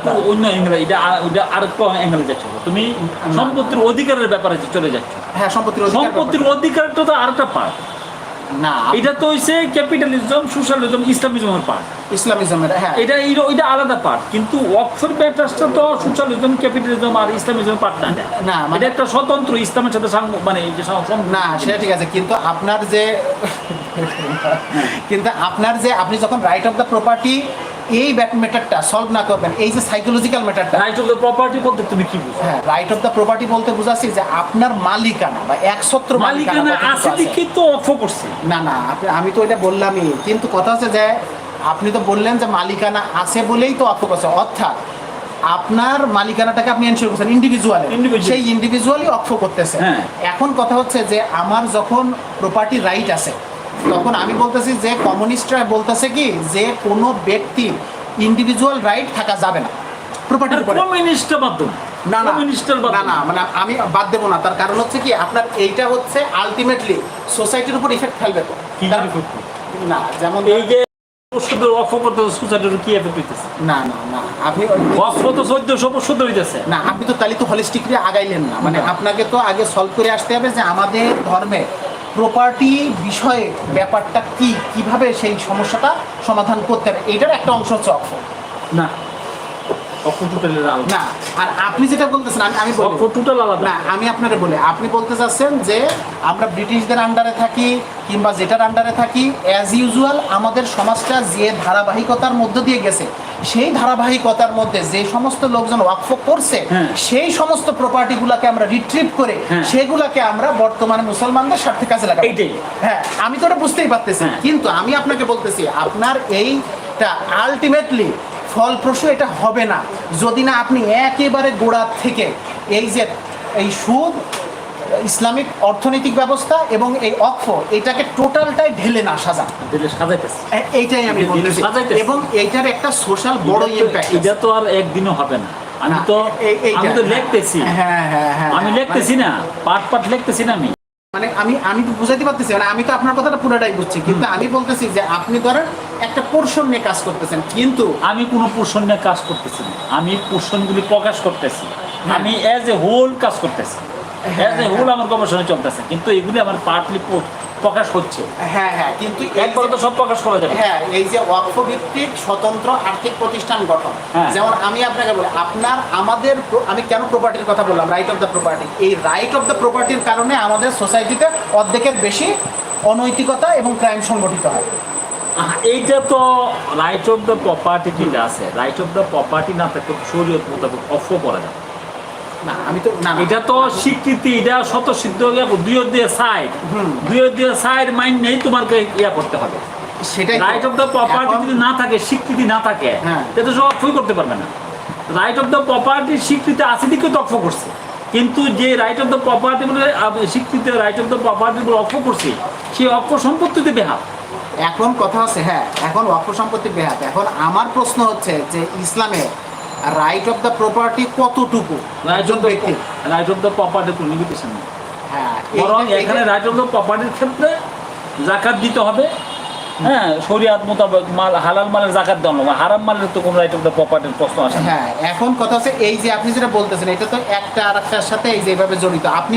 অন্য অ্যাঙ্গেলে এটা অ্যাঙ্গেলে যাচ্ছ। তুমি সম্পত্তির অধিকারের ব্যাপারে চলে যাচ্ছ। হ্যাঁ সম্পত্তির সম্পত্তির অধিকারটা তো আরেকটা পার্ট না এটা তো হইছে ক্যাপিটালিজম সোশ্যালিজম ইসলামিজমের পার্ট ইসলামিজমের হ্যাঁ। এটা এটা- আলাদা পার্ট কিন্তু অক্সফোর্ড ব্যাটার্সটা তো সোশ্যালিজম ক্যাপিটালিজম আর ইসলামিজম পার্ট না। না, মানে- এটা একটা স্বতন্ত্র ইসলামের সাথে মানে না সেটা ঠিক আছে। কিন্তু আপনার যে কিন্তু আপনার যে আপনি যখন রাইট অফ দ্য প্রপার্টি এই ম্যাটারটা সলভ না করবেন এই যে সাইকোলজিক্যাল ম্যাটারটা। রাইট অফ দ্য প্রপার্টি বলতে তুমি কি বুঝো? হ্যাঁ রাইট অফ দ্য প্রপার্টি বলতে বুঝাচ্ছি যে আপনার মালিকানা বা একসত্র মালিকানা আছে দেখি তো অফ করছে। না না আমি তো এটা বললামই। কিন্তু কথা হচ্ছে যে আপনি তো বললেন যে মালিকানা আছে বলেই তো অফ করছে। অর্থাৎ আপনার মালিকানাটাকে আপনি এনশিওর করছেন ইন্ডিভিজুয়াল। সেই ইন্ডিভিজুয়ালি অক্ষ করতেছে। হ্যাঁ। এখন কথা হচ্ছে যে আমার যখন প্রপার্টি রাইট আছে তখন আমি বলতেছি যে কমিউনিস্টরা বলতেছে কি যে কোনো ব্যক্তি ইন্ডিভিজুয়াল রাইট থাকা যাবে না। কমিউনিস্টের না না। না না মানে আমি বাদ দেবো না। তার কারণ হচ্ছে কি আপনার এইটা হচ্ছে আলটিমেটলি সোসাইটির উপর ইফেক্ট ফেলবে তো। না যেমন এই যে কি এফেক্ট হইতেছে? না না না। আপনি চোদ্দশো হইতেছে? না আপনি তো তাহলে তো হলিস্টিকলি আগাইলেন না। মানে আপনাকে তো আগে সলভ করে আসতে হবে যে আমাদের ধর্মে প্রপার্টি বিষয়ে ব্যাপারটা কি? কীভাবে সেই সমস্যাটা সমাধান করতে হবে? এটার একটা অংশ হচ্ছে অক্ষ না। না আর আপনি যেটা বলতেছেন আমি আমি বলি। অফ টোটাল আলাদা। না আমি আপনাকে বলি। আপনি বলতে চাচ্ছেন যে আমরা ব্রিটিশদের আন্ডারে থাকি কিংবা যেটার আন্ডারে থাকি অ্যাজ ইউজুয়াল আমাদের সমাজটা যে ধারাবাহিকতার মধ্য দিয়ে গেছে সেই ধারাবাহিকতার মধ্যে যে সমস্ত লোকজন ওয়াকফ করছে হ্যাঁ। সেই সমস্ত প্রপার্টিগুলোকে আমরা রিট্রিভ করে হ্যাঁ। সেগুলোকে আমরা বর্তমানে মুসলমানদের স্বার্থে কাজে লাগাই এইটাই। হ্যাঁ আমি তো ওটা বুঝতেই পারতেছি হ্যাঁ। কিন্তু আমি আপনাকে বলতেছি আপনার এইটা আলটিমেটলি ফলপ্রসূ এটা হবে না যদি না আপনি একেবারে গোড়ার থেকে এই যে এই সুদ ইসলামিক অর্থনৈতিক ব্যবস্থা এবং এই অক্ষ এটাকে টোটালটাই ঢেলে না সাজা এইটাই আমি। এবং এইটার একটা সোশ্যাল বড় ইম্প্যাক্ট এটা তো আর একদিনও হবে না। আমি তো আমি তো লিখতেছি। হ্যাঁ হ্যাঁ হ্যাঁ আমি লিখতেছি না। পাট পাট লিখতেছি না আমি। মানে আমি আমি তো বুঝাতে পারতেছি মানে আমি তো আপনার কথাটা পুরোটাই বুঝছি। কিন্তু আমি বলতেছি যে আপনি ধরেন একটা পোর্শন নিয়ে কাজ করতেছেন কিন্তু আমি কোনো পোর্শন নিয়ে কাজ করতেছি না। আমি পোর্শনগুলি প্রকাশ করতেছি। আমি অ্যাজ এ হোল কাজ করতেছি। অ্যাজ এ হোল আমার গবেষণা চলতেছে কিন্তু এগুলি আমার পার্টলি প্রকাশ হচ্ছে। হ্যাঁ হ্যাঁ কিন্তু একবার তো সব প্রকাশ করা যাবে। হ্যাঁ এই যে ওয়াকফ ভিত্তিক স্বতন্ত্র আর্থিক প্রতিষ্ঠান গঠন। হ্যাঁ। যেমন আমি আপনাকে বলি আপনার আমাদের আমি কেন প্রপার্টির কথা বললাম? রাইট অফ দ্য প্রপার্টি এই রাইট অফ দ্য প্রপার্টির কারণে আমাদের সোসাইটিতে অর্ধেকের বেশি অনৈতিকতা এবং ক্রাইম সংগঠিত হয়। এইটা তো রাইট অফ দ্য প্রপার্টি আছে। রাইট অফ দ্য প্রপার্টি না থাকলে শরীয়ত মোতাবেক অফ করা যাবে। না আমি তো না না। এটা তো স্বীকৃতি এটা শত সিদ্ধ দুই দিয়ে সাইড। হুম। দুই দিয়ে সাইড মাইন্ড নেই তোমাকে ইয়া করতে হবে। সেটাই রাইট অফ দ্য প্রপার্টি যদি না থাকে স্বীকৃতি না থাকে হ্যাঁ। এটা তো সব করতে পারবে না। রাইট অফ দ্য প্রপার্টির স্বীকৃতি আছে দিকে তো অক্ষ করছে। কিন্তু যে রাইট অফ দ্য প্রপার্টি বলে স্বীকৃতি রাইট অফ দ্য প্রপার্টি বলে অক্ষ করছে সেই অক্ষ সম্পত্তিতে বেহাল। এখন কথা আছে হ্যাঁ এখন ওয়াকফ সম্পত্তি বেহাত এখন আমার প্রশ্ন হচ্ছে যে ইসলামে রাইট অফ দ্য প্রপার্টি কতটুকু? Right of the right of the property কোনো লিমিটেশন নেই। হ্যাঁ বরং এখানে রাইট অফ দ্য প্রপার্টির ক্ষেত্রে জাকাত দিতে হবে। হ্যাঁ শরিয়াত মোতাবেক মাল হালাল মালের জাকাত দেওয়া হবে হারাম মালের তো কোনো রাইট অফ দ্য প্রপার্টির প্রশ্ন আসে হ্যাঁ এখন কথা হচ্ছে এই যে আপনি যেটা বলতেছেন এটা তো একটা আর একটার সাথে এই যে যেভাবে জড়িত। আপনি